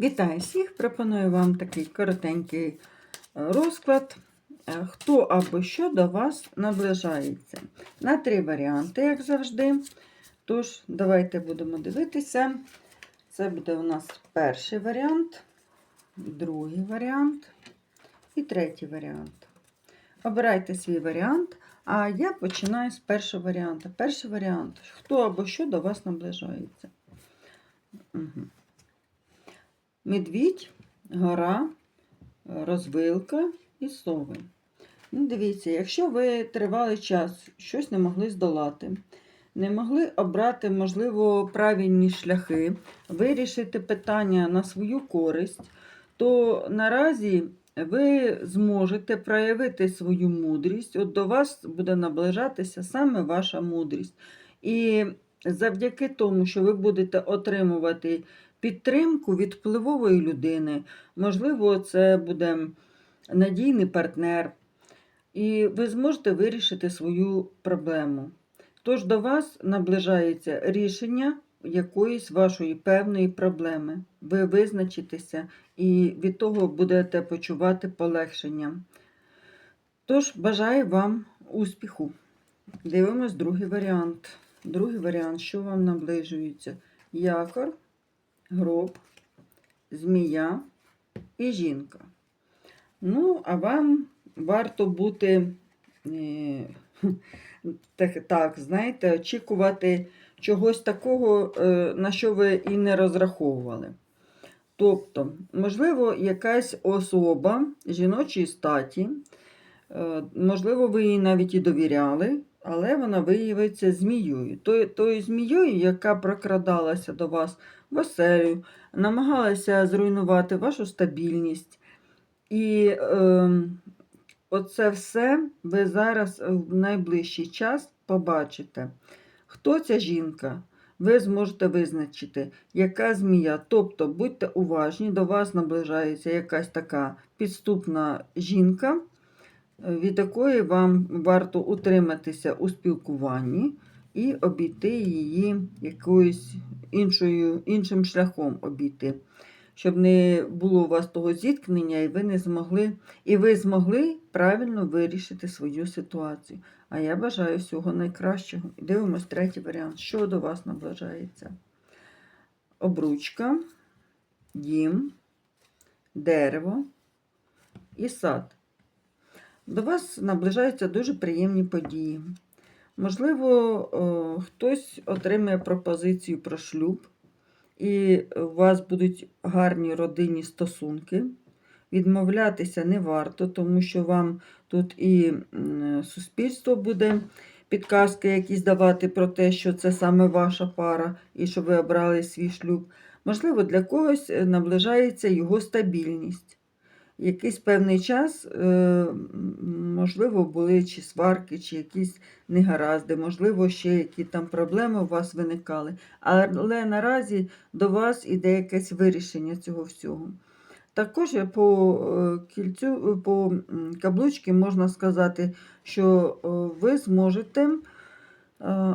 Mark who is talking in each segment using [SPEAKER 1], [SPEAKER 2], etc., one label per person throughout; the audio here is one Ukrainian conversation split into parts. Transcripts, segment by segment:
[SPEAKER 1] Вітаю всіх! Пропоную вам такий коротенький е, розклад. Е, Хто або що до вас наближається. На три варіанти, як завжди. Тож, давайте будемо дивитися. Це буде у нас перший варіант, другий варіант і третій варіант. Обирайте свій варіант, а я починаю з першого варіанту. Перший варіант хто або що до вас наближається. Угу. Медвідь, гора, розвилка і сови. Ну, Дивіться, якщо ви тривалий час щось не могли здолати, не могли обрати, можливо, правильні шляхи, вирішити питання на свою користь, то наразі ви зможете проявити свою мудрість. От до вас буде наближатися саме ваша мудрість. І завдяки тому, що ви будете отримувати підтримку від впливової людини, можливо, це буде надійний партнер, і ви зможете вирішити свою проблему. Тож до вас наближається рішення якоїсь вашої певної проблеми. Ви визначитеся і від того будете почувати полегшення. Тож, бажаю вам успіху. Дивимось другий варіант. Другий варіант, що вам наближується? Якор, гроб, змія і жінка. Ну, а вам варто бути, е, так, так, знаєте, очікувати чогось такого, е, на що ви і не розраховували. Тобто, можливо, якась особа жіночої статі, е, можливо, ви їй навіть і довіряли, але вона виявиться змією. Тою, тою змією, яка прокрадалася до вас в оселю, намагалася зруйнувати вашу стабільність. І е, оце все ви зараз в найближчий час побачите. Хто ця жінка? Ви зможете визначити, яка змія. Тобто, будьте уважні, до вас наближається якась така підступна жінка, від якої вам варто утриматися у спілкуванні і обійти її якоюсь іншою, іншим шляхом обійти. Щоб не було у вас того зіткнення, і ви не змогли, і ви змогли правильно вирішити свою ситуацію. А я бажаю всього найкращого. І дивимось третій варіант. Що до вас наближається? Обручка, дім, дерево і сад. До вас наближаються дуже приємні події. Можливо, хтось отримає пропозицію про шлюб, і у вас будуть гарні родинні стосунки. Відмовлятися не варто, тому що вам тут і суспільство буде підказки якісь давати про те, що це саме ваша пара, і що ви обрали свій шлюб. Можливо, для когось е, наближається його стабільність. Якийсь певний час, е, можливо, були чи сварки, чи якісь негаразди, можливо, ще які там проблеми у вас виникали. Але наразі до вас іде якесь вирішення цього всього. Також по е, кільцю, по каблучці можна сказати, що ви зможете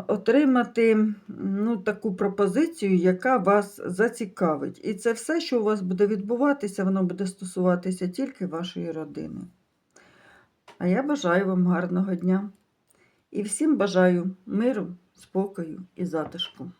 [SPEAKER 1] отримати ну, таку пропозицію, яка вас зацікавить. І це все, що у вас буде відбуватися, воно буде стосуватися тільки вашої родини. А я бажаю вам гарного дня і всім бажаю миру, спокою і затишку.